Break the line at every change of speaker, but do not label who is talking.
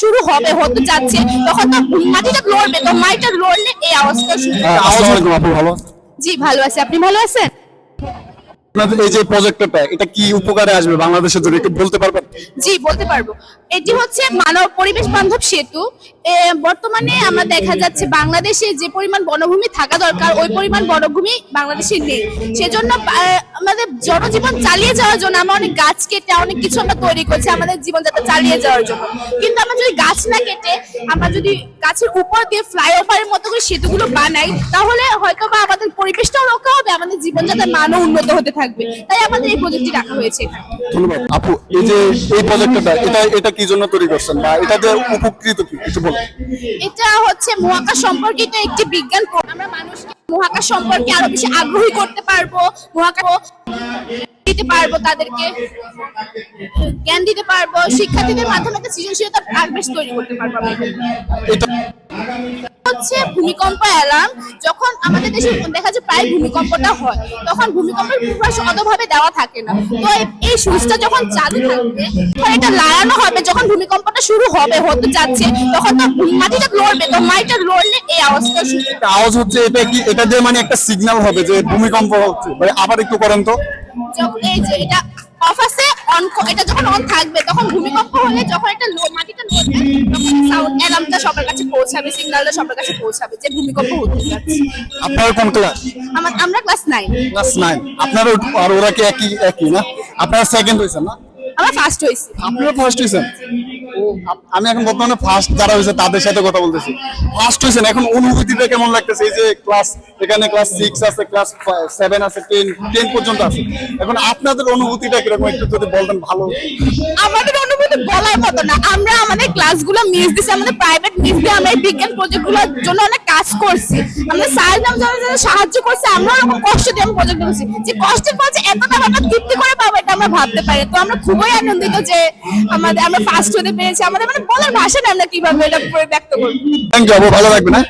শুরু হবে হতে যাচ্ছে। তখন তো মাটিটা লড়বে তো মাটিটা লড়লে এই আওয়াজটা শুরু হবে।
হ্যাঁ, আসসালামু আলাইকুম আপু ভালো?
জি ভালো আছি। আপনি ভালো আছেন?
এই যে প্রজেক্টটা এটা কি উপকারে আসবে বাংলাদেশের জন্য? একটু বলতে পারবেন?
জি, বলতে পারব। এটি হচ্ছে মানব পরিবেশ বান্ধব সেতু। বর্তমানে আমরা দেখা যাচ্ছে বাংলাদেশে যে পরিমাণ বনভূমি থাকা দরকার, ওই পরিমাণ বনভূমি বাংলাদেশে নেই। সেজন্য আমাদের জনজীবন চালিয়ে যাওয়ার জন্য আমরা অনেক গাছ কেটে অনেক কিছু আমরা তৈরি করছি আমাদের জীবনযাত্রা চালিয়ে যাওয়ার জন্য। কিন্তু আমরা যদি গাছ না কেটে আমরা যদি গাছের উপর দিয়ে ফ্লাইওভারের মতো করে সেতুগুলো বানাই তাহলে হয়তো বা আমাদের পরিবেশটাও রক্ষা হবে আমাদের জীবনযাত্রার মানও উন্নত হতে থাকবে। তাই আমাদের এই প্রজেক্টটি রাখা হয়েছে
ধন্যবাদ। আপু এই যে এই প্রজেক্টটা এটা এটা কি জন্য তৈরি করছেন বা এটা যে উপকৃত কি? একটু বলুন।
এটা হচ্ছে মহাকাশ সম্পর্কিত একটি বিজ্ঞান আমরা মানুষকে মহাকাশ সম্পর্কে আরও বেশি আগ্রহী করতে পারব। মহাকাশ দিতে পারব তাদেরকে। জ্ঞান দিতে পারব শিক্ষার্থীদের মাধ্যমে একটা সৃজনশীলতা আরও তৈরি করতে পারব হচ্ছে ভূমিকম্প অ্যালার্ম। যখন আমাদের দেশে দেখা যায় প্রায় ভূমিকম্পটা হয় তখন ভূমিকম্পের পূর্বাভাস অতভাবে দেওয়া থাকে না। তো এই- সুইচটা যখন চালু থাকবে তখন এটা লাগানো হবে। যখন ভূমিকম্পটা শুরু হবে হতে যাচ্ছে তখন তো মাটিটা লড়বে। তো মাটিটা লড়লে এই আওয়াজটা শুরু।
আওয়াজ হচ্ছে এটা কি এটা যে মানে একটা সিগন্যাল হবে যে ভূমিকম্প হচ্ছে। আবার একটু করেন তো।
যখন এই যে এটা অফ আছে অন এটা যখন অন থাকবে তখন ভূমিকম্প হলে যখন এটা লো- মাটিটা লড়বে তখন সাউন্ড অ্যালার্মটা সবার কাছে পৌঁছাবে সিগন্যালটা সবার কাছে পৌঁছাবে যে ভূমিকম্প হতে যাচ্ছে।
আপনার কোন ক্লাস
আমার আমরা ক্লাস নাইন
ক্লাস নাইন আপনারা আর ওরা কি একই একই না? আপনারা সেকেন্ড হয়েছেন না?
আমরা ফার্স্ট হয়েছি।
আপনারা ফার্স্ট আপ- আমি এখন বর্তমানে ফার্স্ট যারা হয়েছে তাদের সাথে কথা বলতেছি। ফার্স্ট হয়েছেন এখন অনুভূতিটা কেমন লাগতেছে? এই যে ক্লাস এখানে ক্লাস সিক্স আছে ক্লাস সেভেন আছে টেন টেন পর্যন্ত আছে। এখন আপনাদের অনুভূতিটা কীরকম? একটু যদি বলতেন ভালো।
আমাদের অনুভূতি বলার মতো না। আমরা আমাদের ক্লাসগুলো মিস দিছি, আমাদের প্রাইভেট মিস দিয়ে আমরা এই বিজ্ঞান প্রজেক্টগুলোর জন্য অনেক কাজ করছি। আমাদের স্যার যারা সাহায্য করছে আমরা কষ্ট দিয়ে আমরা প্রজেক্ট করছি। যে কষ্টের পর যে এতটা আমরা তৃপ্তি করে পাবো ভাবতে পারি। তো আমরা খুবই আনন্দিত যে আমাদের আমরা ফার্স্ট হতে পেরেছি। আমাদের মানে বলার ভাষা নেই আমরা কীভাবে এটা ব্যক্ত করব।
থ্যাংক ইউ ভালো লাগবে হ্যাঁ?